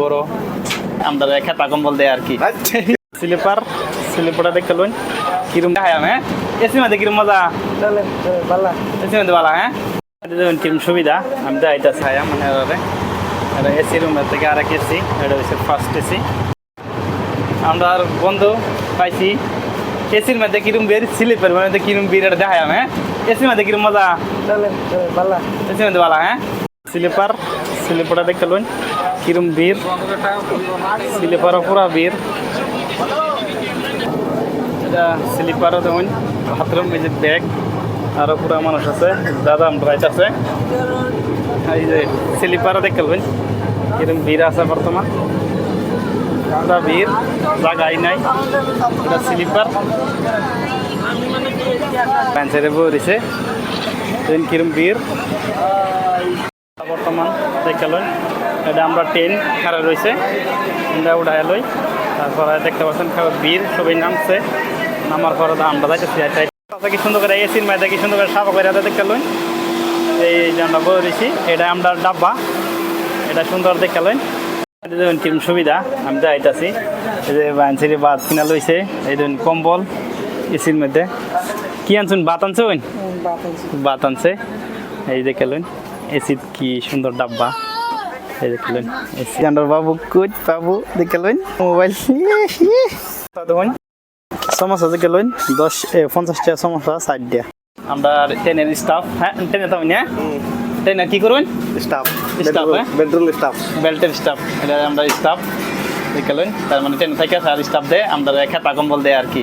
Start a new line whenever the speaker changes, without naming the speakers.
বড়। আমরা খেতা কম্বল দেয় আর কি। স্লিপার স্লিপারটা দেখতে লইন। কিরম দেখায় আমি এসি মধ্যে কিরম মজা? এসি মধ্যে ভালো হ্যাঁ? দেখুন কিরম সুবিধা। আমি দেখাইতে চাই মানে এবারে এটা এসি রুমের থেকে আর এক এসি এটা হচ্ছে ফার্স্ট এসি আমরা আর বন্ধু পাইছি। এসির মধ্যে কিরম বের স্লিপের মধ্যে কিরম বের এটা দেখায় আমি এসির মধ্যে কিরম মজা? এসির মধ্যে ভালো হ্যাঁ? স্লিপার স্লিপারটা দেখতে লইন কিরম বীর স্লিপারও পুরা বীর এটা স্লিপারও তেমন হাতের মেঝে ব্যাগ আরও পুরা মানুষ আছে, দাদা রাইট আছে। এই যে স্লিপারও দেখতে লইন কিরম বীর আছে বর্তমান। পুরা বীর জায়গাই নাই, এটা স্লিপার প্যান্সেরে বইছে ট্রেন কিরম বীর বর্তমান দেখতে লই। এটা আমরা ট্রেন খারাপ রয়েছে এটা উঠায় লই। তারপরে দেখতে পাচ্ছেন বীর সবাই নামছে। নামার পরে আমরা যাইতেছি আচ্ছা কি সুন্দর করে এসির মাঝে কি সুন্দর করে সাফা করে দেখতে লই। এই যে আমরা রয়েছি এটা আমরা ডাব্বা। এটা সুন্দর দেখতে লই। দেখুন কিরম সুবিধা আমি যাইতাছি এই যে বানসিরি বাদ কিনা লইছে এই দেখুন কম্বল এসির মধ্যে। কি আনছুন বাত আনছুন বাত আনছে। এই দেখে লইন। এসি কি সুন্দর ডাব্বা। এই দেখে লইন আন্ডার বাবু কুট বাবু দেখে লইন মোবাইল দেখুন সমস্যা দেখে লইন দশ এ, পঞ্চাশ টাকা সমস্যা ষাট দিয়া আমরা ট্রেনের স্টাফ হ্যাঁ ট্রেনে তো হ্যাঁ ট্রেনে কি করবেন?
Staff
Staff, eh?
Bedroom staff
বেল্টের স্টাফ এটা আমরা স্টাফ দেখে লইন তার মানে ট্রেন থেকে আর স্টাফ দেয় আমরা খেতা কম্বল দেয় আর কি।